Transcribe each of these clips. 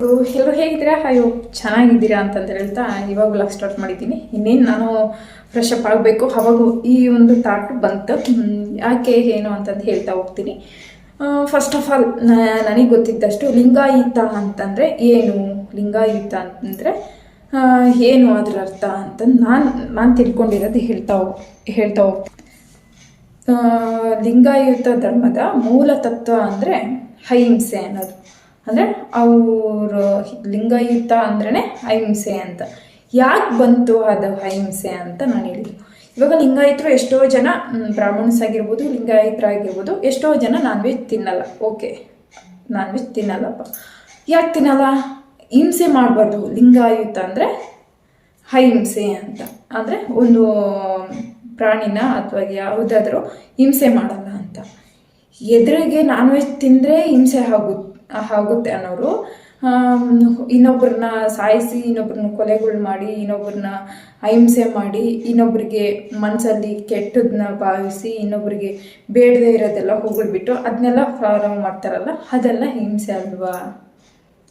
ಎಲ್ಲರೂ ಹೇಗಿದ್ದೀರಾ? ಅಯ್ಯೋ, ಚೆನ್ನಾಗಿದ್ದೀರಾ ಅಂತಂದು ಹೇಳ್ತಾ ಇವಾಗ ಲಕ್ ಸ್ಟಾರ್ಟ್ ಮಾಡಿದ್ದೀನಿ. ಇನ್ನೇನು ನಾನು ಫ್ರೆಶ್ ಅಪ್ ಆಗಬೇಕು. ಅವಾಗ ಈ ಒಂದು ಥಾಟ್ ಬಂತು. ಯಾಕೆ ಏನು ಅಂತಂದು ಹೇಳ್ತಾ ಹೋಗ್ತೀನಿ. ಫಸ್ಟ್ ಆಫ್ ಆಲ್ ನನಗೆ ಗೊತ್ತಿದ್ದಷ್ಟು ಲಿಂಗಾಯುತ ಅಂತಂದರೆ ಏನು? ಲಿಂಗಾಯುತ ಅಂತಂದರೆ ಏನು ಅದರ ಅರ್ಥ ಅಂತಂದು ನಾನು ನಾನು ತಿಳ್ಕೊಂಡಿರೋದು ಹೇಳ್ತಾ ಹೋಗ್ ಹೇಳ್ತಾ ಹೋಗ್ತೀನಿ. ಲಿಂಗಾಯುತ ಧರ್ಮದ ಮೂಲ ತತ್ವ ಅಂದರೆ ಅಹಿಂಸೆ ಅನ್ನೋದು. ಅಂದರೆ ಅವರು ಲಿಂಗಾಯುತ ಅಂದ್ರೆ ಅಹಿಂಸೆ ಅಂತ. ಯಾಕೆ ಬಂತು ಅದು ಅಹಿಂಸೆ ಅಂತ ನಾನು ಹೇಳಿದ್ದು. ಇವಾಗ ಲಿಂಗಾಯತರು ಎಷ್ಟೋ ಜನ ಬ್ರಾಹ್ಮಣಸ್ ಆಗಿರ್ಬೋದು ಲಿಂಗಾಯತರಾಗಿರ್ಬೋದು, ಎಷ್ಟೋ ಜನ ನಾನ್ ವೆಜ್ ತಿನ್ನಲ್ಲ. ಓಕೆ ನಾನ್ ವೆಜ್ ತಿನ್ನಲ್ಲಪ್ಪ. ಯಾಕೆ ತಿನ್ನಲ್ಲ? ಹಿಂಸೆ ಮಾಡಬಾರ್ದು. ಲಿಂಗಾಯುತ ಅಂದರೆ ಅಹಿಂಸೆ ಅಂತ. ಅಂದರೆ ಒಂದು ಪ್ರಾಣಿನ ಅಥವಾ ಯಾವುದಾದ್ರೂ ಹಿಂಸೆ ಮಾಡಲ್ಲ ಅಂತ. ಎದುರಿಗೆ ನಾನ್ ವೆಜ್ ತಿಂದರೆ ಹಿಂಸೆ ಆಗು ಆಗುತ್ತೆ ಅನ್ನೋರು. ಇನ್ನೊಬ್ಬರನ್ನ ಸಾಯಿಸಿ ಇನ್ನೊಬ್ಬರನ್ನ ಕೊಲೆಗಳು ಮಾಡಿ ಇನ್ನೊಬ್ಬರನ್ನ ಅಹಿಂಸೆ ಮಾಡಿ ಇನ್ನೊಬ್ಬರಿಗೆ ಮನಸ್ಸಲ್ಲಿ ಕೆಟ್ಟದನ್ನ ಭಾವಿಸಿ ಇನ್ನೊಬ್ಬರಿಗೆ ಬೇಡದೇ ಇರೋದೆಲ್ಲ ಹೋಗಿಬಿಟ್ಟು ಅದನ್ನೆಲ್ಲ ಪ್ರಾರಂಭ ಮಾಡ್ತಾರಲ್ಲ, ಅದೆಲ್ಲ ಹಿಂಸೆ ಅಲ್ವಾ?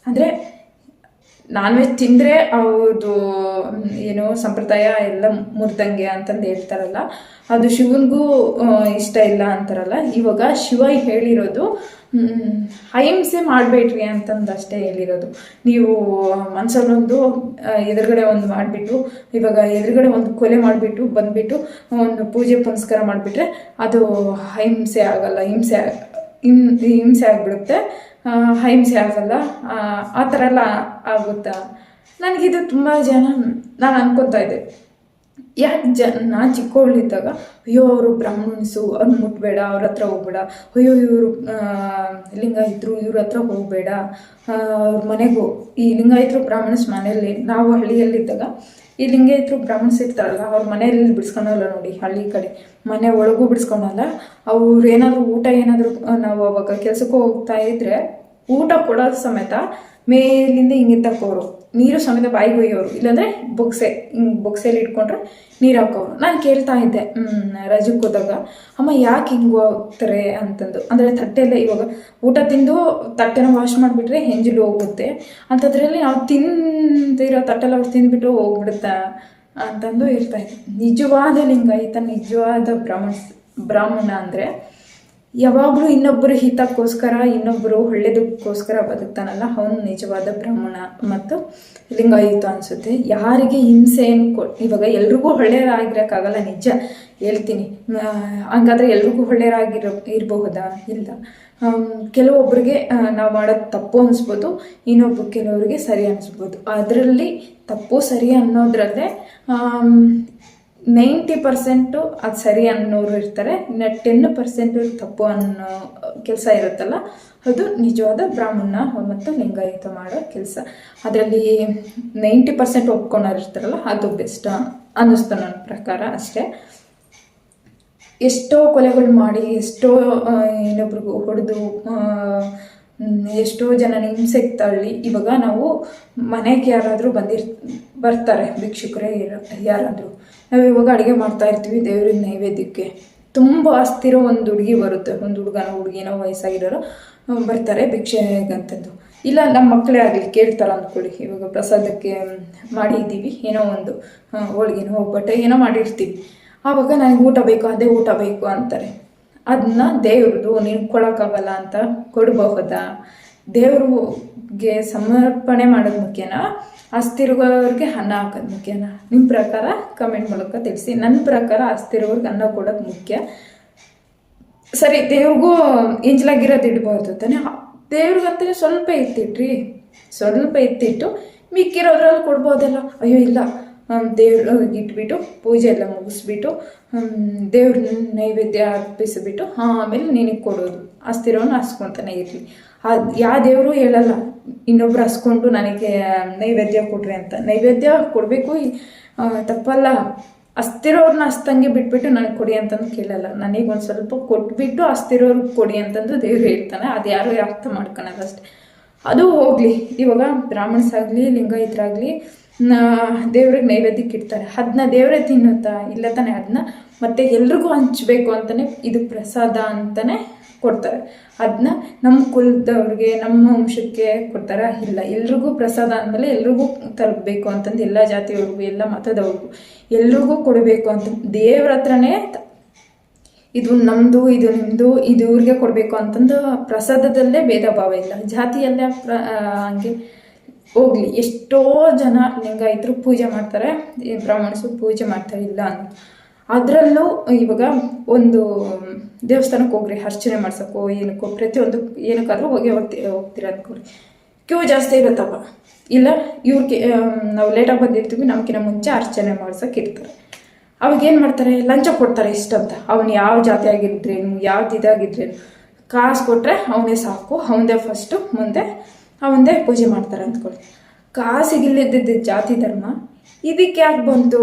ಅಂದರೆ ನಾನ್ ವೆಜ್ ತಿಂದರೆ ಅವ್ರದ್ದು ಏನೋ ಸಂಪ್ರದಾಯ ಎಲ್ಲ ಮುರಿದಂಗೆ ಅಂತಂದು ಹೇಳ್ತಾರಲ್ಲ, ಅದು ಶಿವನಿಗೂ ಇಷ್ಟ ಇಲ್ಲ ಅಂತಾರಲ್ಲ, ಇವಾಗ ಶಿವ ಹೇಳಿರೋದು ಅಹಿಂಸೆ ಮಾಡಬೇಡ್ರಿ ಅಂತಂದು ಅಷ್ಟೇ ಹೇಳಿರೋದು. ನೀವು ಮನಸ್ಸಲ್ಲೊಂದು ಎದುರುಗಡೆ ಒಂದು ಮಾಡಿಬಿಟ್ಟು, ಇವಾಗ ಎದುರುಗಡೆ ಒಂದು ಕೊಲೆ ಮಾಡಿಬಿಟ್ಟು, ಬಂದುಬಿಟ್ಟು, ಒಂದು ಪೂಜೆ ಪುನಸ್ಕಾರ ಮಾಡಿಬಿಟ್ರೆ, ಅದು ಅಹಿಂಸೆ ಆಗಲ್ಲ, ಹಿಂಸೆ ಹಿಂ ಹಿಂಸೆ ಆಗಿಬಿಡುತ್ತೆ. ಅಹಿಂಸೆ ಆಗಲ್ಲ. ಆ, ಥರ ಎಲ್ಲ ಆಗುತ್ತಾ? ನನಗಿದು ತುಂಬ ಜನ ನಾನು ಅನ್ಕೊತಾ ಇದ್ದೆ. ಯಾಕೆ ಜ ನಾನು ಚಿಕ್ಕವಳಿದ್ದಾಗ ಅಯ್ಯೋ, ಅವರು ಬ್ರಾಹ್ಮಣಸು ಅವ್ರು ಮುಟ್ಬೇಡ, ಅವ್ರ ಹತ್ರ ಹೋಗ್ಬೇಡ. ಅಯ್ಯೋ, ಇವರು ಲಿಂಗಾಯಿತರು, ಇವ್ರ ಹತ್ರ ಹೋಗಬೇಡ. ಅವ್ರ ಮನೆಗೂ, ಈ ಲಿಂಗಾಯಿತರು ಬ್ರಾಹ್ಮಣಸ್ ಮನೆಯಲ್ಲಿ, ನಾವು ಹಳ್ಳಿಯಲ್ಲಿದ್ದಾಗ, ಈ ಲಿಂಗಾಯಿತರು ಬ್ರಾಹ್ಮಣಸ್ ಇರ್ತಾರಲ್ಲ, ಅವ್ರ ಮನೆಯಲ್ಲಿ ಬಿಡಿಸ್ಕೊಳಲ್ಲ ನೋಡಿ, ಹಳ್ಳಿ ಕಡೆ. ಮನೆ ಒಳಗೂ ಬಿಡಿಸ್ಕೊಳಲ್ಲ ಅವ್ರು ಏನಾದರೂ ಊಟ ಏನಾದರೂ ನಾವು ಅವಾಗ ಕೆಲಸಕ್ಕೂ ಹೋಗ್ತಾ ಇದ್ರೆ, ಊಟ ಕೊಡೋದು ಸಮೇತ ಮೇಲಿಂದ ಹಿಂಗೆ ತಕ್ಕೋರು ನೀರು ಸಮೇತ ಬಾಯಿಗೆ ಒಯ್ಯೋರು. ಇಲ್ಲಾಂದರೆ ಬೊಕ್ಸೆ, ಹಿಂಗೆ ಬೊಕ್ಸೆಲಿ ಇಟ್ಕೊಂಡ್ರೆ ನೀರು ಹಾಕೋರು. ನಾನು ಕೇಳ್ತಾ ಇದ್ದೆ ರಜಕ್ಕೆ ಹೋದಾಗ ಅಮ್ಮ, ಯಾಕೆ ಹಿಂಗೆ ಹೋಗ್ತಾರೆ? ಅಂತಂದು. ಅಂದರೆ ತಟ್ಟೆಲ್ಲ ಇವಾಗ ಊಟ ತಿಂದು ತಟ್ಟೆನ ವಾಶ್ ಮಾಡಿಬಿಟ್ರೆ ಹೆಂಜಲು ಹೋಗುತ್ತೆ. ಅಂಥದ್ರಲ್ಲಿ ನಾವು ತಿಂದಿರೋ ತಟ್ಟೆಲ್ಲ ತಿಂದುಬಿಟ್ಟು ಹೋಗ್ಬಿಡುತ್ತಾ ಅಂತಂದು ಇರ್ತಾ ಇದ್ದೆ. ನಿಜವಾದ ಲಿಂಗಾಯತ, ನಿಜವಾದ ಬ್ರಾಹ್ಮಣ ಬ್ರಾಹ್ಮಣ ಅಂದರೆ ಯಾವಾಗಲೂ ಇನ್ನೊಬ್ಬರ ಹಿತಕ್ಕೋಸ್ಕರ, ಇನ್ನೊಬ್ಬರು ಒಳ್ಳೇದಕ್ಕೋಸ್ಕರ ಬದುಕ್ತಾನಲ್ಲ? ಅವನು ನಿಜವಾದ ಬ್ರಾಹ್ಮಣ ಮತ್ತು ಲಿಂಗಾಯುತ ಅನಿಸುತ್ತೆ. ಯಾರಿಗೆ ಹಿಂಸೆ ಕೊ ಇವಾಗ ಎಲ್ರಿಗೂ ಒಳ್ಳೆಯರಾಗಿರೋಕ್ಕಾಗಲ್ಲ, ನಿಜ ಹೇಳ್ತೀನಿ. ಹಂಗಾದ್ರೆ ಎಲ್ರಿಗೂ ಒಳ್ಳೆಯರಾಗಿರೋ ಇರಬಹುದಾ? ಇಲ್ಲ. ಕೆಲವೊಬ್ಬರಿಗೆ ನಾವು ಮಾಡೋದು ತಪ್ಪು ಅನಿಸ್ಬೋದು, ಇನ್ನೊಬ್ಬ ಕೆಲವರಿಗೆ ಸರಿ ಅನಿಸ್ಬೋದು. ಅದರಲ್ಲಿ ತಪ್ಪು ಸರಿ ಅನ್ನೋದ್ರಲ್ಲೇ ನೈಂಟಿ ಪರ್ಸೆಂಟು ಅದು ಸರಿ ಅನ್ನೋರು ಇರ್ತಾರೆ, ಇನ್ನು ಟೆನ್ ಪರ್ಸೆಂಟು ತಪ್ಪು ಅನ್ನೋ ಕೆಲಸ ಇರುತ್ತಲ್ಲ, ಅದು ನಿಜವಾದ ಬ್ರಾಹ್ಮಣ ಮತ್ತು ಲಿಂಗಾಯತ ಮಾಡೋ ಕೆಲಸ. ಅದರಲ್ಲಿ ನೈಂಟಿ ಪರ್ಸೆಂಟ್ ಒಪ್ಕೊಂಡವ್ರು ಇರ್ತಾರಲ್ಲ, ಅದು ಬೆಸ್ಟ್ ಅನ್ನಿಸ್ತು ನನ್ನ ಪ್ರಕಾರ ಅಷ್ಟೇ. ಎಷ್ಟೋ ಕೊಲೆಗಳು ಮಾಡಿ, ಎಷ್ಟೋ ಇನ್ನೊಬ್ರಿಗೂ ಹೊಡೆದು ಎಷ್ಟೋ ಜನ ಹಿಂಸೆಗೆ ತಳ್ಳಿ, ಇವಾಗ ನಾವು ಮನೆಗೆ ಯಾರಾದರೂ ಬಂದಿರ್, ಬರ್ತಾರೆ, ಭಿಕ್ಷುಕರೇ ಯಾರಾದರೂ. ನಾವು ಇವಾಗ ಅಡುಗೆ ಮಾಡ್ತಾ ಇರ್ತೀವಿ ದೇವ್ರಿಗೆ ನೈವೇದ್ಯಕ್ಕೆ. ತುಂಬ ಅಸ್ತಿರೋ ಒಂದು ಹುಡುಗಿ ಬರುತ್ತೆ. ಒಂದು ಹುಡುಗನ ಹುಡುಗಿನೋ ವಯಸ್ಸಾಗಿರೋರು ಬರ್ತಾರೆ ಬರ್ತಾರೆ ಭಿಕ್ಷೆಗಂತದ್ದು. ಇಲ್ಲ ನಮ್ಮ ಮಕ್ಕಳೇ ಆಗಲಿ, ಕೇಳ್ತಾರೆ ಅಂದ್ಕೊಳ್ಳಿ. ಇವಾಗ ಪ್ರಸಾದಕ್ಕೆ ಮಾಡಿದ್ದೀವಿ. ಏನೋ ಒಂದು ಹೋಳಿಗೆನೋ ಒಬ್ಬಟ್ಟೆ ಏನೋ ಮಾಡಿರ್ತೀವಿ. ಆವಾಗ ನನಗೆ ಊಟ ಬೇಕು, ಅದೇ ಊಟ ಬೇಕು ಅಂತಾರೆ. ಅದನ್ನ ದೇವ್ರದ್ದು ನೀನು ಕೊಡೋಕ್ಕಾಗಲ್ಲ ಅಂತ ಕೊಡಬಹುದಾ? ದೇವ್ರಿಗೆ ಸಮರ್ಪಣೆ ಮಾಡೋದು ಮುಖ್ಯನಾ? ಅಸ್ತಿರುವವ್ರಿಗೆ ಅನ್ನ ಹಾಕೋದು ಮುಖ್ಯನಾ? ನಿಮ್ಮ ಪ್ರಕಾರ ಕಮೆಂಟ್ ಮೂಲಕ ತಿಳಿಸಿ. ನನ್ನ ಪ್ರಕಾರ ಅಸ್ತಿರುವವ್ರಿಗೆ ಅನ್ನ ಕೊಡೋದು ಮುಖ್ಯ. ಸರಿ, ದೇವ್ರಿಗೂ ಎಂಜಲಾಗಿರೋದು ಇಡ್ಬಾರ್ದು ತಾನೆ? ದೇವ್ರಿಗಂತಲೇ ಸ್ವಲ್ಪ ಎತ್ತಿಟ್ರಿ. ಸ್ವಲ್ಪ ಎತ್ತಿಟ್ಟು ಮಿಕ್ಕಿರೋದ್ರಲ್ಲಿ ಕೊಡ್ಬೋದಲ್ಲ? ಅಯ್ಯೋ, ಇಲ್ಲ. ದೇವ್ರ ಇಟ್ಬಿಟ್ಟು ಪೂಜೆ ಎಲ್ಲ ಮುಗಿಸ್ಬಿಟ್ಟು ದೇವ್ರ ನೈವೇದ್ಯ ಅರ್ಪಿಸಿಬಿಟ್ಟು ಆಮೇಲೆ ನಿನಗೆ ಕೊಡೋದು. ಅಸ್ತಿರೋನು ಹಸ್ಕೊತಾನೆ ಇರಲಿ. ಅದು ಯಾವ ದೇವರು ಹೇಳಲ್ಲ, ಇನ್ನೊಬ್ರು ಹಸ್ಕೊಂಡು ನನಗೆ ನೈವೇದ್ಯ ಕೊಡ್ರಿ ಅಂತ. ನೈವೇದ್ಯ ಕೊಡಬೇಕು ತಪ್ಪಲ್ಲ. ಅಸ್ತಿರೋರ್ನ ಅಸ್ತಂಗೆ ಬಿಟ್ಬಿಟ್ಟು ನನಗೆ ಕೊಡಿ ಅಂತಂದು ಕೇಳಲ್ಲ. ನನಗೆ ಒಂದು ಸ್ವಲ್ಪ ಕೊಟ್ಬಿಟ್ಟು ಅಸ್ತಿರೋರ್ಗೆ ಕೊಡಿ ಅಂತಂದು ದೇವ್ರು ಹೇಳ್ತಾನೆ. ಅದು ಯಾರು ಅರ್ಥ ಮಾಡ್ಕೊಳಲ್ಲ ಅಷ್ಟೆ. ಅದು ಹೋಗಲಿ. ಇವಾಗ ಬ್ರಾಹ್ಮಣ್ಸ್ ಆಗಲಿ ಲಿಂಗಾಯತರಾಗಲಿ ದೇವ್ರಿಗೆ ನೈವೇದ್ಯಕ್ಕೆ ಇಡ್ತಾರೆ. ಅದನ್ನ ದೇವರೇ ತಿನ್ನುತ್ತಾ ಇಲ್ಲ ತಾನೇ ಅದನ್ನ ಮತ್ತೆ ಎಲ್ರಿಗೂ ಹಂಚಬೇಕು ಅಂತಲೇ ಇದು ಪ್ರಸಾದ ಅಂತಲೇ ಕೊಡ್ತಾರೆ. ಅದನ್ನ ನಮ್ಮ ಕುಲದವ್ರಿಗೆ, ನಮ್ಮ ವಂಶಕ್ಕೆ ಕೊಡ್ತಾರ? ಇಲ್ಲ. ಎಲ್ರಿಗೂ ಪ್ರಸಾದ ಅಂದಮೇಲೆ ಎಲ್ರಿಗೂ ತರಬೇಕು ಅಂತಂದು ಎಲ್ಲ ಜಾತಿಯವ್ರಿಗೂ, ಎಲ್ಲ ಮತದವ್ರಿಗೂ ಎಲ್ರಿಗೂ ಕೊಡಬೇಕು ಅಂತ ದೇವ್ರ ಹತ್ರನೇ ಇದು ನಮ್ಮದು ಇದು ನಿಮ್ಮದು ಇದು ಇವ್ರಿಗೆ ಕೊಡಬೇಕು ಅಂತಂದು ಪ್ರಸಾದದಲ್ಲೇ ಭೇದ ಭಾವ ಇಲ್ಲ. ಜಾತಿಯಲ್ಲೇ ಪ್ರ ಹಂಗೆ ಹೋಗ್ಲಿ. ಎಷ್ಟೋ ಜನ ಲಿಂಗಾಯಿತರು ಪೂಜೆ ಮಾಡ್ತಾರೆ. ಬ್ರಾಹ್ಮಣಸು ಪೂಜೆ ಮಾಡ್ತಾರೆ ಇಲ್ಲ ಅಂತ. ಅದರಲ್ಲೂ ಇವಾಗ ಒಂದು ದೇವಸ್ಥಾನಕ್ಕೆ ಹೋಗ್ರಿ, ಅರ್ಚನೆ ಮಾಡ್ಸೋಕ್ಕೋ ಏನಕ್ಕೋ, ಪ್ರತಿಯೊಂದು ಏನಕ್ಕಾದ್ರೂ ಹೋಗಿ ಹೋಗ್ತಿ ಹೋಗ್ತೀರ ಅಂದ್ಕೊಳ್ರಿ ಕ್ಯೂ ಜಾಸ್ತಿ ಇರುತ್ತಪ್ಪ. ಇಲ್ಲ, ಇವ್ರಿಗೆ ನಾವು ಲೇಟಾಗಿ ಬಂದಿರ್ತೀವಿ ನಮ್ಗಿನ ಮುಂಚೆ ಅರ್ಚನೆ ಮಾಡ್ಸೋಕೆ ಇರ್ತಾರೆ. ಅವಾಗ ಏನು ಮಾಡ್ತಾರೆ? ಲಂಚ ಕೊಡ್ತಾರೆ ಇಷ್ಟಂತ. ಅವನು ಯಾವ ಜಾತಿ ಆಗಿದ್ರೇನು, ಯಾವ್ದು ಇದಾಗಿದ್ರೇನು. ಕಾಸು ಕೊಟ್ಟರೆ ಅವನೇ ಸಾಕು, ಅವನದೇ ಫಸ್ಟು ಮುಂದೆ ಅವನದೇ ಪೂಜೆ ಮಾಡ್ತಾರೆ ಅಂದ್ಕೊಳ್ಳಿ. ಕಾಸಿಗಿಲ್ಲದಿದ್ದ ಜಾತಿ ಧರ್ಮ, ಇದಕ್ಕೆ ಯಾಕೆ ಬಂತು?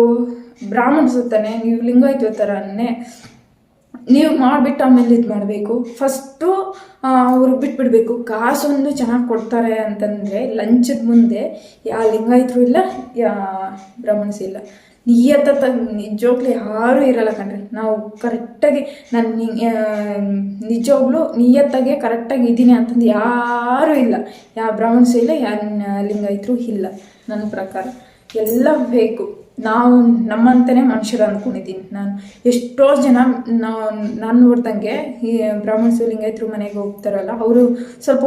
ಬ್ರಾಹ್ಮಣ ಸುತ್ತಾನೆ ನೀವು ಲಿಂಗಾಯತ ಥರನೇ ನೀವು ಮಾಡಿಬಿಟ್ಟು ಆಮೇಲೆ ಇದು ಮಾಡಬೇಕು. ಫಸ್ಟು ಅವ್ರಿಗೆ ಬಿಟ್ಬಿಡ್ಬೇಕು. ಕಾಸೊಂದು ಚೆನ್ನಾಗಿ ಕೊಡ್ತಾರೆ ಅಂತಂದರೆ ಲಂಚದ ಮುಂದೆ ಯಾವ ಲಿಂಗಾಯಿತರು ಇಲ್ಲ, ಯಾ ಬ್ರಾಹ್ಮಣಸ್ ಇಲ್ಲ. ನಿಯತ್ತ ನಿಜವಾಗ್ಲೂ ಯಾರೂ ಇರಲ್ಲ ಕಣ್ರಿ. ನಾವು ಕರೆಕ್ಟಾಗಿ ನಾನು ನಿಜವಾಗ್ಲೂ ನಿಯತ್ತಾಗೆ ಕರೆಕ್ಟಾಗಿ ಇದ್ದೀನಿ ಅಂತಂದು ಯಾರೂ ಇಲ್ಲ. ಯಾವ ಬ್ರಾಹ್ಮಣ್ಸು ಇಲ್ಲ ಯಾರು ಲಿಂಗಾಯತರು ಇಲ್ಲ. ನನ್ನ ಪ್ರಕಾರ ಎಲ್ಲ ಬೇಕು. ನಾವು ನಮ್ಮಂತಲೇ ಮನುಷ್ಯರು ಅಂದ್ಕೊಂಡಿದ್ದೀನಿ ನಾನು. ಎಷ್ಟೋ ಜನ ನಾವು ನಾನು ನೋಡ್ದಂಗೆ ಈ ಬ್ರಾಹ್ಮಣಸು ಲಿಂಗಾಯತರು ಮನೆಗೆ ಹೋಗ್ತಾರಲ್ಲ, ಅವರು ಸ್ವಲ್ಪ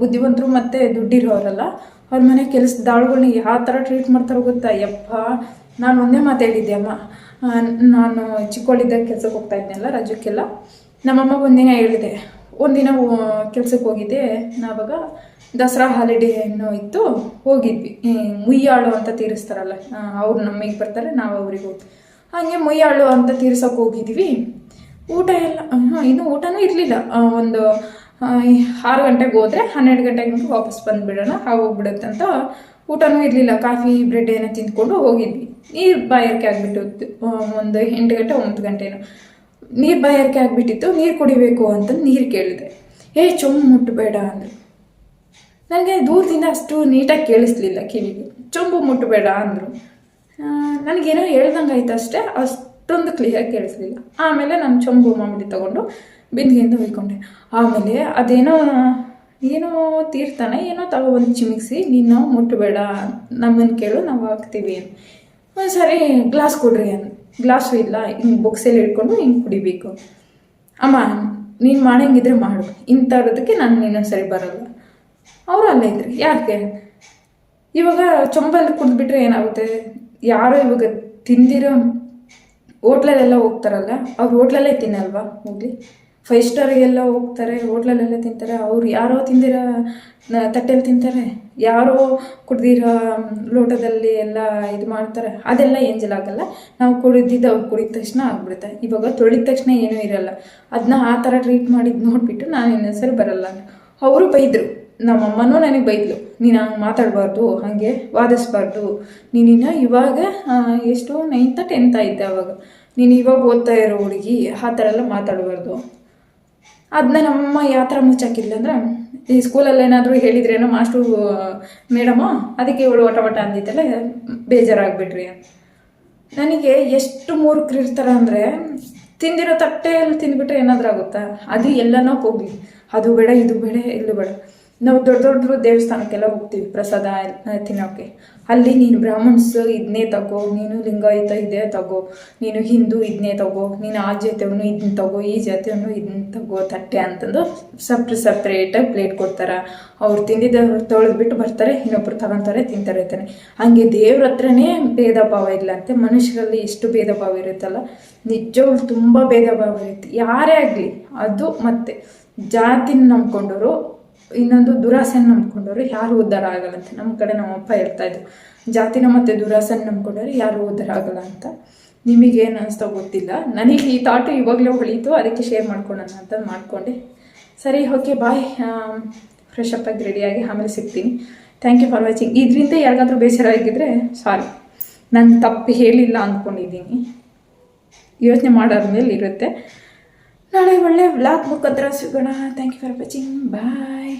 ಬುದ್ಧಿವಂತರು ಮತ್ತು ದುಡ್ಡಿರೋರಲ್ಲ, ಅವ್ರ ಮನೆ ಕೆಲಸದಾಳುಗಳನ್ನ ಯಾವ ಥರ ಟ್ರೀಟ್ ಮಾಡ್ತಾರೋ ಗೊತ್ತಾ? ಯಪ್ಪ ನಾನು ಒಂದೇ ಮಾತಾಡಿದ್ದೆ ಅಮ್ಮ. ನಾನು ಚಿಕ್ಕವಳಿದ್ದಾಗ ಕೆಲ್ಸಕ್ಕೆ ಹೋಗ್ತಾ ಇದ್ದೆನಲ್ಲ ರಜಕ್ಕೆಲ್ಲ. ನಮ್ಮಮ್ಮ ಒಂದಿನ ಹೇಳಿದೆ, ಒಂದಿನ ಕೆಲ್ಸಕ್ಕೆ ಹೋಗಿದ್ದೆ. ನಾವಾಗ ದಸರಾ ಹಾಲಿಡೇ ಅನ್ನೋ ಇತ್ತು, ಹೋಗಿದ್ವಿ. ಮುಯ್ಯಾಳು ಅಂತ ತೀರಿಸ್ತಾರಲ್ಲ ಅವ್ರು ನಮಗೆ ಬರ್ತಾರೆ, ನಾವು ಅವ್ರಿಗೆ ಹೋಗ್ತೀವಿ. ಹಾಗೆ ಮುಯ್ಯಾಳು ಅಂತ ತೀರ್ಸೋಕೆ ಹೋಗಿದ್ವಿ. ಊಟ ಎಲ್ಲ ಇನ್ನೂ ಊಟನೂ ಇರಲಿಲ್ಲ. ಒಂದು ಆರು ಗಂಟೆಗೆ ಹೋದರೆ ಹನ್ನೆರಡು ಗಂಟೆಗೆ ವಾಪಸ್ ಬಂದುಬಿಡೋಣ ಅಂತ ಊಟನೂ ಇರಲಿಲ್ಲ, ಕಾಫಿ, ಬ್ರೆಡ್ ಏನೋ ತಿಂದ್ಕೊಂಡು ಹೋಗಿದ್ವಿ. ನೀರು ಬಾಯಾರಿಕೆ ಆಗಿಬಿಟ್ಟು ಒಂದು ಎಂಟು ಗಂಟೆ, ಒಂಬತ್ತು ಗಂಟೆನೋ. ನೀರು ಬಾಯಾರಿಕೆ ಆಗಿಬಿಟ್ಟಿತ್ತು, ನೀರು ಕುಡಿಬೇಕು ಅಂತ ನೀರು ಕೇಳಿದೆ. ಏ ಚೊಂಬು ಮುಟ್ಟಬೇಡ ಅಂದರು. ನನಗೆ ದೂರದಿಂದ ಅಷ್ಟು ನೀಟಾಗಿ ಕೇಳಿಸ್ಲಿಲ್ಲ ಕಿವಿಗೆ. ಚೊಂಬು ಮುಟ್ಟಬೇಡ ಅಂದರು. ನನಗೇನೋ ಹೇಳ್ದಂಗೆ ಆಯ್ತು ಅಷ್ಟೇ, ಅಷ್ಟೊಂದು ಕ್ಲಿಯರ್ ಕೇಳಿಸ್ಲಿಲ್ಲ. ಆಮೇಲೆ ನಾನು ಚೊಂಬು ಮಾಮಿಡಿ ತಗೊಂಡು ಬಿಂದಿಗೆಯಿಂದ ಹೊಯ್ಕೊಂಡೆ ಆಮೇಲೆ ಅದೇನೋ, ಏನೋ ತೀರ್ತಾನೆ, ಏನೋ ತಗೊಬಂದು ಚಿಮಿಕ್ಸಿ ನೀನು ಮುಟ್ಟಬೇಡ ನಮ್ಮನ್ನು ಕೇಳು, ನಾವು ಹಾಕ್ತೀವಿ ಅಂತ. ಒಂದು ಸರಿ ಗ್ಲಾಸ್ ಕೊಡ್ರಿ ಅಂದ. ಗ್ಲಾಸು ಇಲ್ಲ, ಹಿಂಗೆ ಬೊಕ್ಸಲ್ಲಿ ಇಟ್ಕೊಂಡು ಹಿಂಗೆ ಕುಡಿಬೇಕು. ಅಮ್ಮ, ನೀನು ಮಾಡಂಗಿದ್ರೆ ಮಾಡು. ಇಂಥದಕ್ಕೆ ನಾನು ಇನ್ನೊಂದು ಸರಿ ಬರಲ್ಲ. ಅವರು ಅಲ್ಲೇ ಇದ್ರು. ಯಾಕೆ? ಇವಾಗ ಚೊಂಬಲ್ಲಿ ಕುಡಿದ್ಬಿಟ್ರೆ ಏನಾಗುತ್ತೆ? ಯಾರೋ ಇವಾಗ ತಿಂದಿರೋ ಹೋಟ್ಲಲ್ಲೆಲ್ಲ ಹೋಗ್ತಾರಲ್ಲ, ಅವ್ರು ಹೋಟ್ಲಲ್ಲೇ ತಿನ್ನಲ್ವಾ ಹೋಗ್ಲಿ? ಫೈವ್ ಸ್ಟಾರಿಗೆಲ್ಲ ಹೋಗ್ತಾರೆ, ಹೋಟ್ಲಲ್ಲೆಲ್ಲ ತಿಂತಾರೆ. ಅವ್ರು ಯಾರೋ ತಿಂದಿರೋ ತಟ್ಟೆಯಲ್ಲಿ ತಿಂತಾರೆ. ಯಾರೋ ಕುಡ್ದಿರೋ ಲೋಟದಲ್ಲಿ ಎಲ್ಲ ಇದು ಮಾಡ್ತಾರೆ. ಅದೆಲ್ಲ ಎಂಜಲಾಗಲ್ಲ ನಾವು ಕುಡಿದಿದ್ದು ಅವ್ರು ಕುಡಿದ ತಕ್ಷಣ ಆಗ್ಬಿಡುತ್ತೆ. ಇವಾಗ ತೊಳಿದ ತಕ್ಷಣ ಏನೂ ಇರಲ್ಲ. ಅದನ್ನ ಆ ಥರ ಟ್ರೀಟ್ ಮಾಡಿದ್ದು ನೋಡಿಬಿಟ್ಟು ನಾನು ಇನ್ನೊಂದ್ಸರಿ ಬರಲ್ಲ ಅವರು ಬೈದರು. ನಮ್ಮಮ್ಮನೂ ನನಗೆ ಬೈದ್ಲು. ನೀನು ಹಂಗೆ ಮಾತಾಡಬಾರ್ದು, ಹಾಗೆ ವಾದಿಸ್ಬಾರ್ದು. ನೀನಿನ್ನ ಇವಾಗ ಎಷ್ಟು ನೈನ್ತ, ಟೆಂತ ಇದ್ದೆ ಅವಾಗ. ನೀನು ಇವಾಗ ಓದ್ತಾ ಇರೋ ಹುಡುಗಿ, ಆ ಥರ ಎಲ್ಲ ಮಾತಾಡಬಾರ್ದು. ಅದನ್ನ ನಮ್ಮ ಯಾವ ಥರ ಮುಚ್ಚಾಕಿಲ್ಲ ಅಂದ್ರೆ, ಈ ಸ್ಕೂಲಲ್ಲಿ ಏನಾದರೂ ಹೇಳಿದ್ರೇನೋ ಮಾಸ್ಟ್ರು ಮೇಡಮು, ಅದಕ್ಕೆ ಇವಳು ಒಟ ಒಟ ಅಂದಿದ್ದಲ್ಲ ಬೇಜಾರಾಗ್ಬಿಟ್ರಿ ನನಗೆ ಎಷ್ಟು ಮೂರ್ಖರು ಇರ್ತಾರೆ ಅಂದರೆ, ತಿಂದಿರೋ ತಟ್ಟೆಯಲ್ಲಿ ತಿಂದ್ಬಿಟ್ರೆ ಏನಾದರೂ ಆಗುತ್ತಾ? ಅದು ಎಲ್ಲನೋ ಹೋಗಿ ಅದು ಬೇಡ, ಇದು ಬೇಡ, ಇಲ್ಲೂ ಬೇಡ. ನಾವು ದೊಡ್ಡ ದೊಡ್ಡ ದೇವಸ್ಥಾನಕ್ಕೆಲ್ಲ ಹೋಗ್ತೀವಿ, ಪ್ರಸಾದ ತಿನ್ನೋಕ್ಕೆ ಅಲ್ಲಿ ನೀನು ಬ್ರಾಹ್ಮಣ್ಸ್ ಇದನ್ನೇ ತಗೋ, ನೀನು ಲಿಂಗಾಯತ ಇದೇ ತಗೋ, ನೀನು ಹಿಂದೂ ಇದನ್ನೇ ತಗೋ, ನೀನು ಆ ಜಾತಿಯವನು ಇದನ್ನ ತಗೋ, ಈ ಜಾತಿಯವನು ಇದನ್ನ ತಗೋ, ತಟ್ಟೆ ಅಂತಂದು ಸಪ್ರೆ ಸಪ್ರೇಟಾಗಿ ಪ್ಲೇಟ್ ಕೊಡ್ತಾರೆ. ಅವ್ರು ತಿಂದಿದ್ದ ತೊಳೆದ್ಬಿಟ್ಟು ಬರ್ತಾರೆ, ಇನ್ನೊಬ್ರು ತಗೊತಾರೆ, ತಿಂತಾರೆ ಇರ್ತಾನೆ ಹಂಗೆ ದೇವ್ರ ಹತ್ರನೇ ಭೇದ ಭಾವ ಇಲ್ಲ ಅಂತೆ ಮನುಷ್ಯರಲ್ಲಿ ಎಷ್ಟು ಭೇದ ಭಾವ ಇರುತ್ತಲ್ಲ? ನಿಜವಾಗ್ಲೂ ತುಂಬ ಭೇದ ಭಾವ ಇರುತ್ತೆ. ಯಾರೇ ಆಗಲಿ, ಅದು ಮತ್ತೆ. ಜಾತಿನ ನಂಬ್ಕೊಂಡವರು ಇನ್ನೊಂದು ದುರಾಸೆನ ನಂಬ್ಕೊಂಡವ್ರು ಯಾರು ಉದ್ಧಾರ ಅಂತ. ನಮ್ಮ ಕಡೆ ನಮ್ಮಪ್ಪ ಹೇಳ್ತಾ ಇದ್ರು ಜಾತಿನ ಮತ್ತೆ ದುರಾಸೆನ ನಂಬ್ಕೊಂಡವ್ರು ಯಾರು ಉದ್ಧಾರ ಆಗಲ್ಲ ಅಂತ ನಿಮಗೇನು ಅನಿಸ್ತಾ ಗೊತ್ತಿಲ್ಲ. ನನಗೆ ಈ ಥಾಟು ಇವಾಗಲೇ ಹೊಳೀತು, ಅದಕ್ಕೆ ಶೇರ್ ಮಾಡ್ಕೊಳ್ಳೋಣ ಅಂತ ಮಾಡಿಕೊಂಡೆ. ಸರಿ ಓಕೆ ಬಾಯ್ ಫ್ರೆಶ್ ಅಪ್ ಆಗಿ ರೆಡಿಯಾಗಿ ಆಮೇಲೆ ಸಿಗ್ತೀನಿ. ಥ್ಯಾಂಕ್ ಯು ಫಾರ್ ವಾಚಿಂಗ್ ಇದರಿಂದ ಯಾರಿಗಾದರೂ ಬೇಸರ ಆಗಿದ್ದರೆ ಸಾರಿ ನಾನು ತಪ್ಪು ಹೇಳಿಲ್ಲ ಅಂದ್ಕೊಂಡಿದ್ದೀನಿ. ಯೋಚನೆ ಮೇಲೆ ಇರುತ್ತೆ. ನಾಳೆ ಒಳ್ಳೆ ವ್ಲಾಗ್ ಮುಖಾಂತರ ಸಿಗೋಣ thank you for watching bye